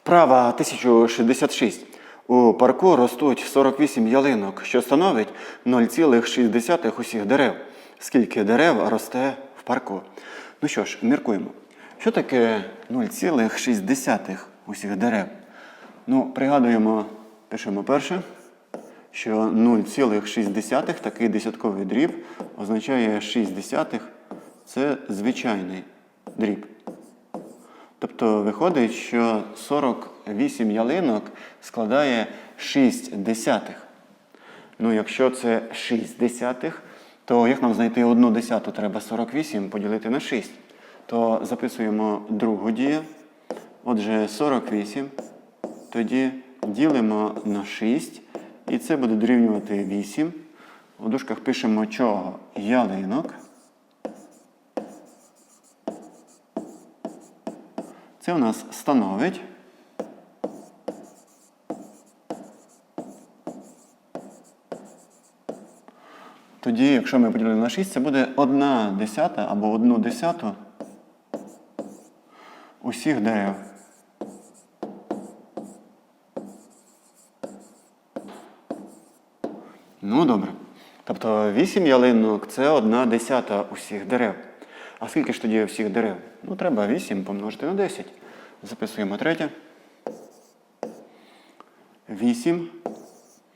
Вправа 1066. У парку ростуть 48 ялинок, що становить 0,6 усіх дерев. Скільки дерев росте в парку? Ну що ж, міркуємо. Що таке 0,6 усіх дерев? Ну, пригадуємо, пишемо перше, що 0,6 такий десятковий дріб означає 6 десятих це звичайний дріб. Тобто виходить, що 48 ялинок складає 6 десятих. Ну, якщо це 6 десятих, то як нам знайти одну десяту? Треба 48 поділити на 6. То записуємо другу дію. Отже, 48. Тоді ділимо на 6. І це буде дорівнювати 8. У дужках пишемо чого? Ялинок. Це у нас становить. Тоді, якщо ми поділили на 6, це буде 1 десята або 1 десяту усіх дерев. Ну, добре. Тобто 8 ялинок це 1 десята усіх дерев. А скільки ж тоді всіх дерев? Ну, треба 8 помножити на 10. Записуємо третє. 8,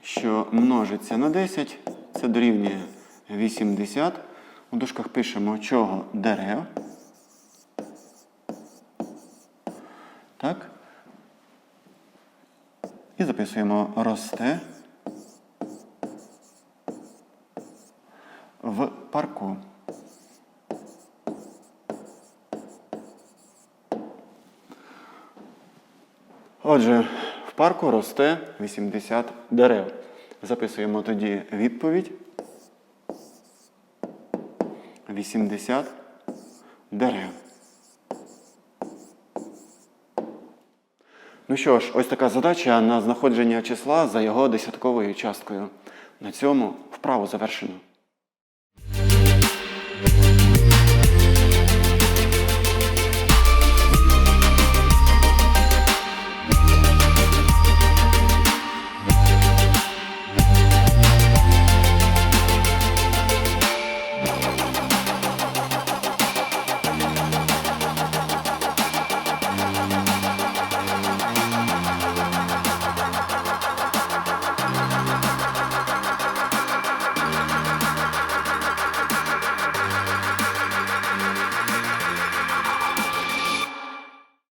що множиться на 10, це дорівнює 80. У дужках пишемо чого дерев. Так. І записуємо росте в парку. Отже, в парку росте 80 дерев. Записуємо тоді відповідь. 80 дерев. Ну що ж, ось така задача на знаходження числа за його десятковою часткою. На цьому вправу завершено.